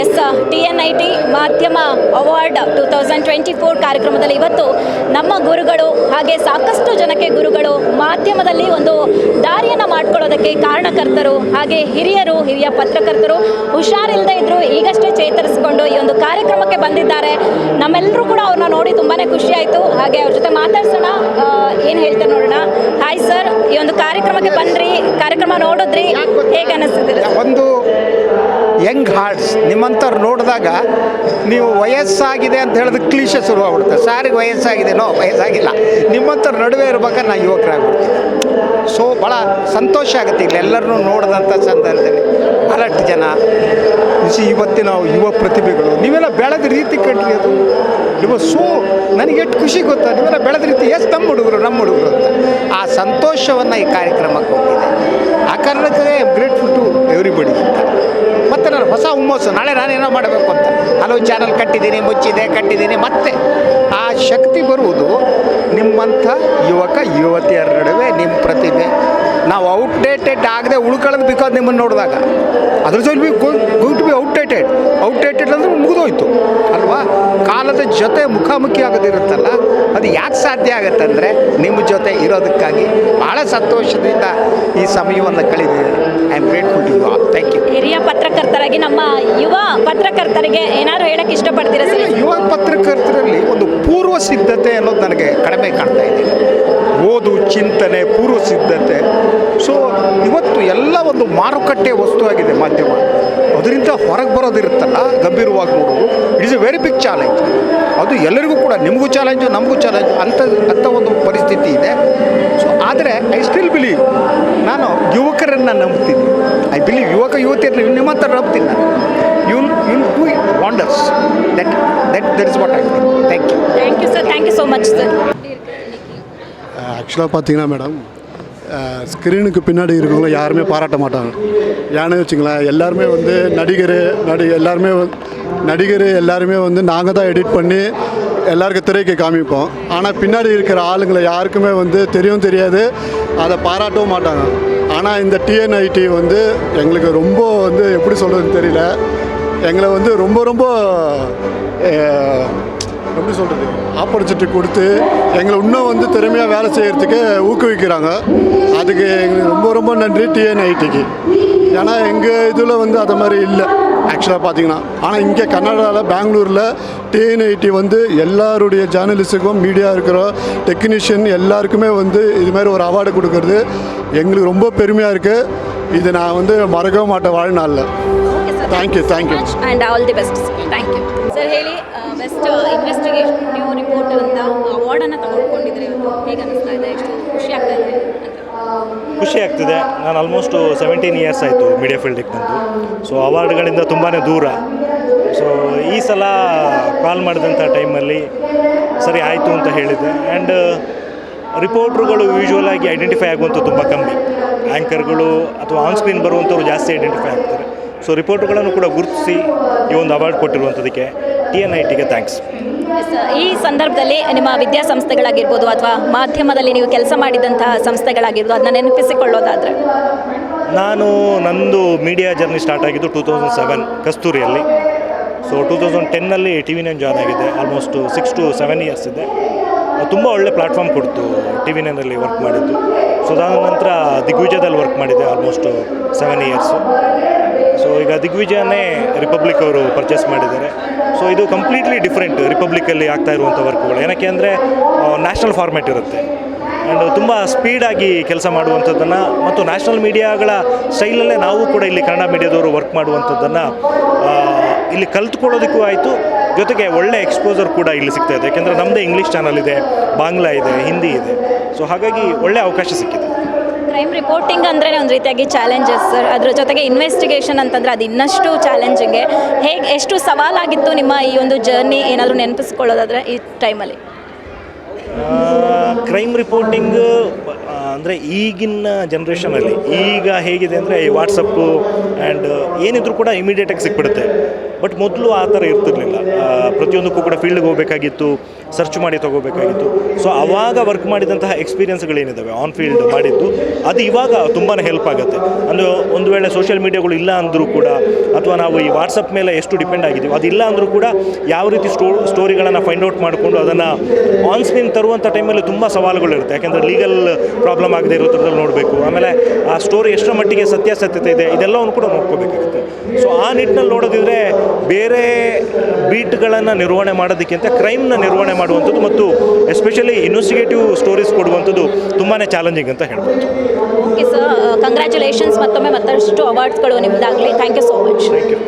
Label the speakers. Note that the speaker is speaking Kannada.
Speaker 1: S T N I T ಮಾಧ್ಯಮ award two thousand twenty four ಕಾರ್ಯಕ್ರಮದಲ್ಲಿ ಇವತ್ತು ನಮ್ಮ ಗುರುಗಳು ಹಾಗೆ ಸಾಕಷ್ಟು ಜನಕ್ಕೆ ಗುರುಗಳು ಮಾಧ್ಯಮದಲ್ಲಿ ಒಂದು ದಾರಿಯನ್ನು ಮಾಡ್ಕೊಳ್ಳೋದಕ್ಕೆ ಕಾರಣಕರ್ತರು, ಹಾಗೆ ಹಿರಿಯರು, ಹಿರಿಯ ಪತ್ರಕರ್ತರು ಹುಷಾರಿಲ್ಲದೆ ಇದ್ದರು ಈಗಷ್ಟೇ ಚೇತರಿಸಿಕೊಂಡು ಈ ಒಂದು ಕಾರ್ಯಕ್ರಮಕ್ಕೆ ಬಂದಿದ್ದಾರೆ. ನಮ್ಮೆಲ್ಲರೂ ಕೂಡ ಅವ್ರನ್ನ ನೋಡಿ ತುಂಬಾ ಖುಷಿ ಆಯಿತು. ಹಾಗೆ ಅವ್ರ ಜೊತೆ ಮಾತಾಡ್ಸೋಣ. ಏನು ಹೇಳ್ತಾರೆ ನೋಡೋಣ. ಹಾಯ್ ಸರ್ ಈ ಒಂದು ಕಾರ್ಯಕ್ರಮಕ್ಕೆ ಬಂದ್ರಿ ಕಾರ್ಯಕ್ರಮ ನೋಡಿದ್ರಿ. ಹೇಗೆ ಅನ್ನಿಸ್ತಿದ್ದೀರಿ
Speaker 2: ಒಂದು ಯಂಗ್ ಹಾರ್ಟ್ಸ್, ನಿಮ್ಮಂಥವ್ರು ನೋಡಿದಾಗ ನೀವು ವಯಸ್ಸಾಗಿದೆ ಅಂತ ಹೇಳಿದ್ರೆ ಕ್ಲೀಶೆ ಶುರು ಆಗ್ಬಿಡುತ್ತೆ ಸಾರಿಗೆ ವಯಸ್ಸಾಗಿದೆ, ನೋ, ವಯಸ್ಸಾಗಿಲ್ಲ. ನಿಮ್ಮಂಥವ್ರ ನಡುವೆ ಇರ್ಬೇಕಾದ್ರೆ ನಾನು ಯುವಕರಾಗ್ಬಿಡ್ತೀನಿ. ಸೊ ಭಾಳ ಸಂತೋಷ ಆಗುತ್ತೆ ಎಲ್ಲರನ್ನೂ ನೋಡಿದಂಥ ಸಂದರ್ಭದಲ್ಲಿ. ಬಹಳಷ್ಟು ಜನ. ಇವತ್ತಿನ ಯುವ ಪ್ರತಿಭೆಗಳು, ನೀವೆಲ್ಲ ಬೆಳೆದ ರೀತಿ ಕಟ್ಟಿ ಅದು? ನೀವು ಸೋ, ನನಗೆ ಎಷ್ಟು ಖುಷಿ ಗೊತ್ತಾ? ನೀವೆಲ್ಲ ಬೆಳೆದ ರೀತಿ, ಎಸ್ ನಮ್ಮ ಹುಡುಗರು ನಮ್ಮ ಹುಡುಗರು ಅಂತ. ಆ ಸಂತೋಷವನ್ನು ಈ ಕಾರ್ಯಕ್ರಮಕ್ಕೆ ಹೋಗಿದೆ ಆ ಕಾರಣಕ್ಕೆ ಗ್ರೇಟ್ಫುಲ್ ಟು ಎವ್ರಿಬಡಿ ಅಂತ ಮತ್ತು ನಾನು ಹೊಸ ಹುಮ್ಮಸ್ಸು. ನಾಳೆ ನಾನು ಏನೋ ಮಾಡಬೇಕು ಅಂತ. ಹಲವು ಚಾನಲ್ ಕಟ್ಟಿದ್ದೀನಿ, ಮುಚ್ಚಿದೆ, ಕಟ್ಟಿದ್ದೀನಿ, ಮತ್ತೆ. ಆ ಶಕ್ತಿ ಬರುವುದು ನಿಮ್ಮಂಥ ಯುವಕ, ಯುವತಿಯರ ನಡುವೆ ನಿಮ್ಮ ಪ್ರತಿಭೆ. ನಾವು ಔಟ್ಡೇಟೆಡ್ ಆಗದೆ ಉಳ್ಕೊಳ್ಳೋದು ಬಿಕಾಸ್ ನಿಮ್ಮನ್ನು ನೋಡಿದಾಗ. ಅದ್ರ ಜೊತೆ ಬಿ ಗುಡ್ ಬಿ ಔಟ್ಡೇಟೆಡ್ ಜೊತೆ ಮುಖಾಮುಖಿ ಆಗೋದಿರುತ್ತಲ್ಲ ಅದು ಯಾಕೆ ಸಾಧ್ಯ ಆಗುತ್ತೆ ಅಂದರೆ ನಿಮ್ಮ ಜೊತೆ ಇರೋದಕ್ಕಾಗಿ ಭಾಳ ಸಂತೋಷದಿಂದ ಈ ಸಮಯವನ್ನು ಕಳೆದಿದ್ದೀನಿ I am grateful to you all thank you
Speaker 1: ಹಿರಿಯ ಪತ್ರಕರ್ತರಾಗಿ ನಮ್ಮ ಯುವ ಪತ್ರಕರ್ತರಿಗೆ ಏನಾದರೂ ಹೇಳಕ್ಕೆ ಇಷ್ಟಪಡ್ತೀರಾ ಸರ್?
Speaker 2: ಯುವ ಪತ್ರಕರ್ತರಲ್ಲಿ ಒಂದು ಪೂರ್ವ ಸಿದ್ಧತೆ ಅನ್ನೋದು ನನಗೆ ಕಡಿಮೆ ಕಾಣ್ತಾ ಇದೆ. ಓದು ಚಿಂತನೆ ಪೂರ್ವ ಸಿದ್ಧತೆ. ಸೊ ಇವತ್ತು ಎಲ್ಲ ಒಂದು ಮಾರುಕಟ್ಟೆ ವಸ್ತುವಾಗಿದೆ ಮಾಧ್ಯಮ. ಅದರಿಂದ ಹೊರಗೆ ಬರೋದಿರುತ್ತಲ್ಲ ಗಂಭೀರವಾಗಿ ನೋಡೋದು. It is a very big challenge ಅದು ಎಲ್ಲರಿಗೂ ಕೂಡ ನಿಮಗೂ ಚಾಲೆಂಜು ನಮಗೂ ಚಾಲೆಂಜು ಅಂಥ ಅಂಥ ಒಂದು ಪರಿಸ್ಥಿತಿ ಇದೆ ಸೊ ಆದರೆ ಐ ಸ್ಟಿಲ್ ಬಿಲೀವ್ ನಾನು ಯುವಕರನ್ನು ನಂಬ್ತೀನಿ ಐ ಬಿಲೀವ್ ಯುವಕ ಯುವತಿಯರನ್ನ ನಿಮ್ಮ ಹತ್ರ ನಂಬ್ತೀನಿ ನಾನು you'll you'll do wonders that that that is what I thank you
Speaker 1: thank you sir thank you so much sir
Speaker 3: ஆக்சுவலாக பார்த்தீங்கன்னா மேடம் ஸ்க்ரீனுக்கு பின்னாடி இருக்கவங்கள யாருமே பாராட்ட மாட்டாங்க ஏன்னு வச்சுங்களேன் எல்லாருமே வந்து நடிகர் நடி எல்லாருமே வந்து நடிகர் எல்லாருமே வந்து நாங்கள் தான் எடிட் பண்ணி எல்லாருக்கும் திரைக்கு காமிப்போம். ஆனால் பின்னாடி இருக்கிற ஆளுங்களை யாருக்குமே வந்து தெரியும் தெரியாது. அதை பாராட்டவும் மாட்டாங்க. ஆனால் இந்த டிஎன்ஐடி வந்து எங்களுக்கு ரொம்ப வந்து எப்படி சொல்கிறதுன்னு தெரியல. எங்களை வந்து ரொம்ப ரொம்ப எப்படி சொல்கிறது ஆப்பர்ச்சுனிட்டி கொடுத்து எங்களை இன்னும் வந்து திறமையாக வேலை செய்கிறதுக்கு ஊக்குவிக்கிறாங்க. அதுக்கு எங்களுக்கு ரொம்ப ரொம்ப நன்றி டிஎன்ஐடிக்கு ஏன்னா எங்கள் இதில் வந்து அது மாதிரி இல்லை. ஆக்சுவலாக பார்த்தீங்கன்னா ஆனால் இங்கே கன்னடாவில் பெங்களூரில் டிஎன்ஐடி வந்து எல்லாருடைய ஜேர்னலிஸ்ட்டுக்கும் மீடியா இருக்கிற டெக்னீஷியன் எல்லாருக்குமே வந்து இது மாதிரி ஒரு அவார்டு கொடுக்கறது எங்களுக்கு ரொம்ப பெருமையாக இருக்குது இது நான் வந்து மறக்கவே மாட்டேன் வாழ்நாளில் Thank you, thank you.
Speaker 1: And all the best thank you sir ಹೇಳಿ ಬೆಸ್ಟ್ ಇನ್ವೆಸ್ಟಿಗೇಷನ್ ನೀವು ರಿಪೋರ್ಟರ್ ಅಂತ ಅವಾರ್ಡನ್ನು ತಗೊಂಡ್ಕೊಂಡಿದ್ರೆ ಹೇಗೆ ಅನಿಸ್ತಾ ಇದೆ ಎಷ್ಟು ಖುಷಿ ಆಗ್ತಾ ಇದೆ ಅಂತ
Speaker 4: ಖುಷಿ ಆಗ್ತಿದೆ. ನಾನು ಆಲ್ಮೋಸ್ಟು ಸೆವೆಂಟೀನ್ ಇಯರ್ಸ್ ಆಯಿತು ಮೀಡಿಯಾ ಫೀಲ್ಡಿಗೆ ಬಂದು. ಸೊ ಅವಾರ್ಡ್ಗಳಿಂದ ತುಂಬಾ ದೂರ. ಸೊ ಈ ಸಲ ಕಾಲ್ ಮಾಡಿದಂಥ ಟೈಮಲ್ಲಿ ಸರಿ ಆಯಿತು ಅಂತ ಹೇಳಿದೆ ಆ್ಯಂಡ್ ರಿಪೋರ್ಟ್ರುಗಳು ಯೂಶ್ವಲಾಗಿ ಐಡೆಂಟಿಫೈ ಆಗುವಂಥ ತುಂಬ ಕಮ್ಮಿ. ಆ್ಯಂಕರ್ಗಳು ಅಥವಾ ಆನ್ ಸ್ಕ್ರೀನ್ ಬರುವಂಥವ್ರು ಜಾಸ್ತಿ ಐಡೆಂಟಿಫೈ ಆಗ್ತಾರೆ. ಸೊ ರಿಪೋರ್ಟ್ಗಳನ್ನು ಕೂಡ ಗುರುತಿಸಿ ಈ ಒಂದು ಅವಾರ್ಡ್ ಕೊಟ್ಟಿರುವಂಥದ್ದಕ್ಕೆ ಟಿ ಎನ್ ಐ ಟಿಗೆ ಥ್ಯಾಂಕ್ಸ್
Speaker 1: ಈ ಸಂದರ್ಭದಲ್ಲಿ ನಿಮ್ಮ ವಿದ್ಯಾಸಂಸ್ಥೆಗಳಾಗಿರ್ಬೋದು ಅಥವಾ ಮಾಧ್ಯಮದಲ್ಲಿ ನೀವು ಕೆಲಸ ಮಾಡಿದಂತಹ ಸಂಸ್ಥೆಗಳಾಗಿರ್ಬೋದು, ಅದನ್ನ ನೆನಪಿಸಿಕೊಳ್ಳೋದಾದರೆ.
Speaker 4: ನಾನು ನಂದು ಮೀಡಿಯಾ ಜರ್ನಿ ಸ್ಟಾರ್ಟ್ ಆಗಿದ್ದು ಟೂ ತೌಸಂಡ್ ಸೆವೆನ್ ಕಸ್ತೂರಿಯಲ್ಲಿ. ಸೊ ಟೂ ತೌಸಂಡ್ ಟೆನ್ನಲ್ಲಿ ಟಿ ವಿ ನೈನ್ ಜಾಯ್ನ್ ಆಗಿದೆ almost six to seven years ಇದೆ. ತುಂಬ ಒಳ್ಳೆ ಪ್ಲ್ಯಾಟ್ಫಾರ್ಮ್ ಕೊಡ್ತು ಟಿ ವಿ ನೈನಲ್ಲಿ ವರ್ಕ್ ಮಾಡಿದ್ದು. ಸೊ ಅದಾದ ನಂತರ ದಿಗ್ವಿಜಯದಲ್ಲಿ ವರ್ಕ್ ಮಾಡಿದೆ ಆಲ್ಮೋಸ್ಟ್ ಸೆವೆನ್ ಇಯರ್ಸು ಸೊ ಈಗ ದಿಗ್ವಿಜಯನೇ ರಿಪಬ್ಲಿಕ್ ಅವರು ಪರ್ಚೇಸ್ ಮಾಡಿದ್ದಾರೆ. ಸೊ ಇದು ಕಂಪ್ಲೀಟ್ಲಿ ಡಿಫ್ರೆಂಟ್ ರಿಪಬ್ಲಿಕಲ್ಲಿ ಆಗ್ತಾ ಇರುವಂಥ ವರ್ಕ್ಗಳು ಏನಕ್ಕೆ ಅಂದರೆ ನ್ಯಾಷನಲ್ ಫಾರ್ಮ್ಯಾಟ್ ಇರುತ್ತೆ. ಆ್ಯಂಡ್ ತುಂಬ ಸ್ಪೀಡಾಗಿ ಕೆಲಸ ಮಾಡುವಂಥದ್ದನ್ನು ಮತ್ತು ನ್ಯಾಷನಲ್ ಮೀಡಿಯಾಗಳ ಸ್ಟೈಲಲ್ಲೇ ನಾವು ಕೂಡ ಇಲ್ಲಿ ಕನ್ನಡ ಮೀಡಿಯಾದವರು ವರ್ಕ್ ಮಾಡುವಂಥದ್ದನ್ನು ಇಲ್ಲಿ ಕಲ್ತ್ಕೊಳ್ಳೋದಕ್ಕೂ ಆಯಿತು. ಜೊತೆಗೆ ಒಳ್ಳೆ ಎಕ್ಸ್ಪೋಸರ್ ಕೂಡ ಇಲ್ಲಿ ಸಿಗ್ತಾ ಇದೆ. ಯಾಕೆಂದರೆ ನಮ್ಮದೇ ಇಂಗ್ಲೀಷ್ ಚಾನಲ್ ಇದೆ, ಬಾಂಗ್ಲಾ ಇದೆ, ಹಿಂದಿ ಇದೆ. ಸೊ ಹಾಗಾಗಿ ಒಳ್ಳೆ ಅವಕಾಶ ಸಿಕ್ಕಿದೆ.
Speaker 1: ಕ್ರೈಮ್ ರಿಪೋರ್ಟಿಂಗ್ ಅಂದರೆ ಒಂದು ರೀತಿಯಾಗಿ ಚಾಲೆಂಜಸ್ ಸರ್ ಅದ್ರ ಜೊತೆಗೆ ಇನ್ವೆಸ್ಟಿಗೇಷನ್ ಅಂತಂದ್ರೆ ಅದು ಇನ್ನಷ್ಟು ಚಾಲೆಂಜಿಂಗೆ ಹೇಗೆ, ಎಷ್ಟು ಸವಾಲಾಗಿತ್ತು ನಿಮ್ಮ ಈ ಒಂದು ಜರ್ನಿ ಏನಾದರೂ ನೆನಪಿಸ್ಕೊಳ್ಳೋದಾದ್ರೆ ಈ ಟೈಮಲ್ಲಿ
Speaker 4: ಕ್ರೈಮ್ ರಿಪೋರ್ಟಿಂಗ್ ಅಂದರೆ ಈಗಿನ ಜನ್ರೇಷನಲ್ಲಿ ಈಗ ಹೇಗಿದೆ ಅಂದರೆ ಈ ವಾಟ್ಸಪ್ಪು ಆ್ಯಂಡ್ ಏನಿದ್ರು ಕೂಡ ಇಮಿಡಿಯೇಟಾಗಿ ಸಿಕ್ಬಿಡುತ್ತೆ. ಬಟ್ ಮೊದಲು ಆ ಥರ ಇರ್ತಿರ್ಲಿಲ್ಲ. ಪ್ರತಿಯೊಂದಕ್ಕೂ ಕೂಡ ಫೀಲ್ಡ್ಗೆ ಹೋಗಬೇಕಾಗಿತ್ತು ಸರ್ಚ್ ಮಾಡಿ ತಗೋಬೇಕಾಗಿತ್ತು. ಸೊ ಆವಾಗ ವರ್ಕ್ ಮಾಡಿದಂತಹ ಎಕ್ಸ್ಪೀರಿಯನ್ಸ್ಗಳೇನಿದ್ದಾವೆ ಆನ್ ಫೀಲ್ಡ್ ಮಾಡಿದ್ದು, ಅದು ಇವಾಗ ತುಂಬಾ ಹೆಲ್ಪ್ ಆಗುತ್ತೆ. ಅಂದರೆ ಒಂದು ವೇಳೆ ಸೋಷಿಯಲ್ ಮೀಡಿಯಾಗಳು ಇಲ್ಲ ಅಂದರೂ ಕೂಡ, ಅಥವಾ ನಾವು ಈ ವಾಟ್ಸಪ್ ಮೇಲೆ ಎಷ್ಟು ಡಿಪೆಂಡ್ ಆಗಿದ್ದೀವಿ, ಅದಿಲ್ಲ ಅಂದರೂ ಕೂಡ ಯಾವ ರೀತಿ ಸ್ಟೋ ಸ್ಟೋರಿಗಳನ್ನು ಫೈಂಡ್ ಔಟ್ ಮಾಡಿಕೊಂಡು ಅದನ್ನು ಆನ್ ಸ್ಕ್ರೀನ್ ತರುವಂಥ ಟೈಮಲ್ಲಿ ತುಂಬ ಸವಾಲುಗಳಿರುತ್ತೆ. ಯಾಕೆಂದರೆ ಲೀಗಲ್ ಪ್ರಾಬ್ಲಮ್ ಆಗದೆ ಇರೋ ಥರದಲ್ಲಿ ನೋಡಬೇಕು. ಆಮೇಲೆ ಆ ಸ್ಟೋರಿ ಎಷ್ಟರ ಮಟ್ಟಿಗೆ ಸತ್ಯಾಸತ್ಯತೆ ಇದೆ, ಇದೆಲ್ಲವನ್ನು ಕೂಡ ನೋಡ್ಕೋಬೇಕಾಗುತ್ತೆ. ಸೊ ಆ ನಿಟ್ಟಿನಲ್ಲಿ ನೋಡೋದಿದ್ರೆ ಬೇರೆ ಬೀಟ್ಗಳನ್ನು ನಿರ್ವಹಣೆ ಮಾಡೋದಕ್ಕಿಂತ ಕ್ರೈಮ್ನ ನಿರ್ವಹಣೆ ಮಾಡುವಂಥದ್ದು ಮತ್ತು ಎಸ್ಪೆಷಲಿ ಇನ್ವೆಸ್ಟಿಗೇಟಿವ್ ಸ್ಟೋರೀಸ್ ಕೊಡುವಂಥದ್ದು ತುಂಬಾ ಚಾಲೆಂಜಿಂಗ್ ಅಂತ ಹೇಳ್ಬೋದು.
Speaker 1: ಓಕೆ ಸರ್ ಕಂಗ್ರ್ಯಾಚುಲೇಷನ್ಸ್ ಮತ್ತೊಮ್ಮೆ ಮತ್ತಷ್ಟು ಅವಾರ್ಡ್ಸ್ಗಳು ನಿಮ್ಮದಾಗಲಿ thank you so much
Speaker 4: thank you